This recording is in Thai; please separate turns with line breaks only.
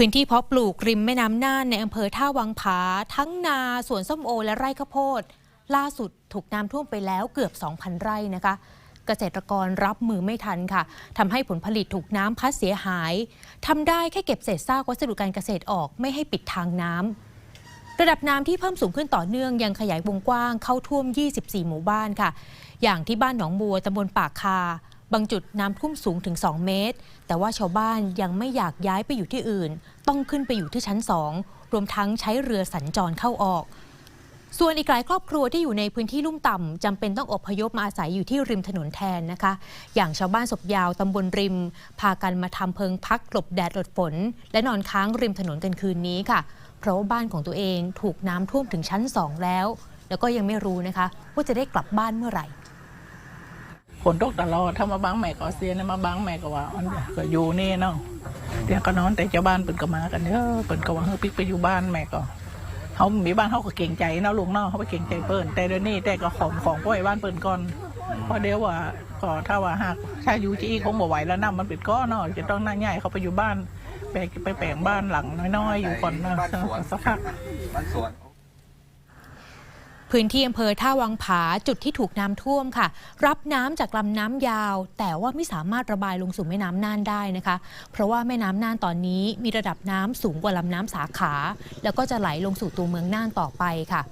พื้นที่เพาะปลูกริมแม่น้ำน่านในอำเภอท่าวังผา ทั้งนาสวนส้มโอ และไร่ข้าวโพด ล่าสุดถูกน้ำท่วมไปแล้วเกือบ 2,000 ไร่นะคะ เกษตรกรรับมือไม่ทันค่ะทำให้ผลผลิตถูกน้ำพัดเสียหายทำได้แค่เก็บเศษซากวัสดุการเกษตรออกไม่ให้ปิดทางน้ำระดับน้ำที่เพิ่มสูงขึ้นต่อเนื่องยังขยายวงกว้างเข้าท่วม 24 หมู่บ้านค่ะ อย่างที่บ้านหนองบัวตำบลปากคา บางจุดน้ำท่วมสูงถึง 2 เมตร แต่ว่าชาวบ้านยังไม่อยากย้ายไปอยู่ที่อื่น ต้องขึ้นไปอยู่ที่ชั้น2รวมทั้งใช้เรือสัญจรเข้าออก ส่วนอีกหลายครอบครัวที่อยู่ในพื้นที่ลุ่มต่ำจำเป็นต้องอพยพมาอาศัยอยู่ที่ริมถนนแทนนะคะ อย่างชาวบ้านศพยาวตำบลริม พากันมาทำเพิงพักหลบแดดหลบฝน และนอนค้างริมถนนกันคืนนี้ค่ะ เพราะว่าบ้านของตัวเองถูกน้ำท่วมถึงชั้นสองแล้ว แล้วก็ยังไม่รู้นะคะ ว่าจะได้กลับบ้านเมื่อไหร่
ฝนตกตลอดถ้ามาบังแม่ก็เสียนะมาบังแม่ก็ว่าอันเดียวก็อยู่นี่เนาะเดี๋ยวก็นอนแต่เจ้าบ้านเปิ่นก็มากันเด้อเปิ่นก็ว่าเฮ้ยปิ๊กไปอยู่บ้านแม่ก็เขามีบ้านเขาก็เก่งใจเนาะลุงเนาะเขาไปเก่งใจเปิ้นแต่เดี๋ยวนี้แต่ก็ของของปล่อยบ้านเปิ้นก่อนเพราะเดี๋ยวว่าก็ถ้าว่าหากถ้าอยู่จีคงบ่ไหวแล้วน้ำมันปิดก้อนเนาะจะต้องนั่งใหญ่เขาไปอยู่บ้านไปไปแปลงบ้านหลังน้อยๆ อยู่ก่อนเนาะสักพัก
บ้านสวน
พื้นที่อำเภอท่าวังผาจุดที่ถูกน้ำท่วมค่ะ รับน้ำจากลำน้ำยาว แต่ว่าไม่สามารถระบายลงสู่แม่น้ำน่านได้นะคะ เพราะว่าแม่น้ำน่านตอนนี้มีระดับน้ำสูงกว่าลำน้ำสาขา แล้วก็จะไหลลงสู่ตัวเมืองน่านต่อไปค่ะ